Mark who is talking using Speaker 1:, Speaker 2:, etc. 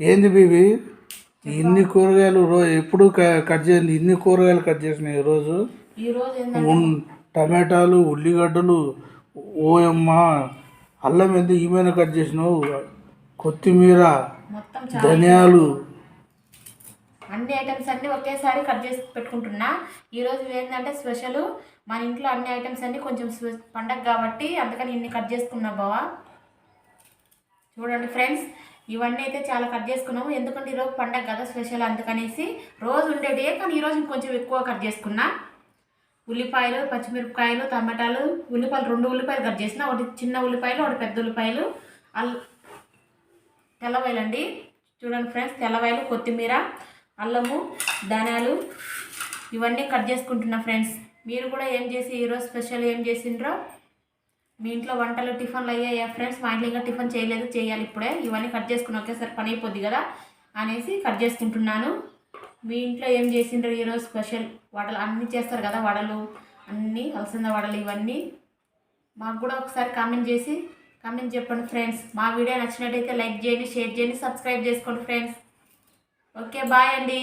Speaker 1: ఏంది బీబీ? ఇన్ని కూరగాయలు రో ఎప్పుడు కట్ చేయండి? ఇన్ని కూరగాయలు కట్ చేసినాయి ఈరోజు. టమాటాలు ఉల్లిగడ్డలు ఓయమ్మ అల్లం ఎంత ఈమెన కట్ చేసినావు. కొత్తిమీర ధనియాలు.
Speaker 2: అన్ని ఐటమ్స్ అన్ని ఒకేసారి కట్ చేసి పెట్టుకుంటున్నా. ఈరోజు ఏంటంటే స్పెషల్. మన ఇంట్లో అన్ని ఐటమ్స్ అన్ని కొంచెం పండగ కాబట్టి అందుకని ఇన్ని కట్ చేసుకున్నా బావా. చూడండి ఫ్రెండ్స్ ఇవన్నీ అయితే చాలా కట్ చేసుకున్నాము. ఎందుకంటే ఈరోజు పండగ కదా స్పెషల్ అందుకనేసి రోజు ఉండేదే కానీ ఈరోజు కొంచెం ఎక్కువ కట్ చేసుకున్నా. ఉల్లిపాయలు పచ్చిమిరపకాయలు టమాటాలు ఉల్లిపాయలు రెండు ఉల్లిపాయలు కట్ చేసిన. ఒకటి చిన్న ఉల్లిపాయలు ఒకటి పెద్ద ఉల్లిపాయలు. అల్ తెల్లవాయలండి. చూడండి ఫ్రెండ్స్ తెల్లవాయలు కొత్తిమీర అల్లము ధనియాలు ఇవన్నీ కట్ చేసుకుంటున్నా ఫ్రెండ్స్. మీరు కూడా ఏం చేసి ఈరోజు స్పెషల్ ఏం చేసిండ్రో మీ ఇంట్లో వంటలు టిఫిన్లు అయ్యాయా ఫ్రెండ్స్ మా ఇంట్లో ఇంకా టిఫిన్ చేయలేదు చేయాలి ఇప్పుడే. ఇవన్నీ కట్ చేసుకుని ఒకేసారి పని అయిపోద్ది కదా అనేసి కట్ చేసుకుంటున్నాను. మీ ఇంట్లో ఏం చేసిండ్రు ఈరోజు స్పెషల్ వడలు అన్నీ చేస్తారు కదా వడలు అన్నీ అలసంద వడలు ఇవన్నీ. మాకు కూడా ఒకసారి కామెంట్ చేసి కామెంట్ చెప్పండి ఫ్రెండ్స్ మా వీడియో నచ్చినట్టయితే లైక్ చేయండి షేర్ చేయండి సబ్స్క్రైబ్ చేసుకోండి ఫ్రెండ్స్ ఓకే బాయ్ అండి.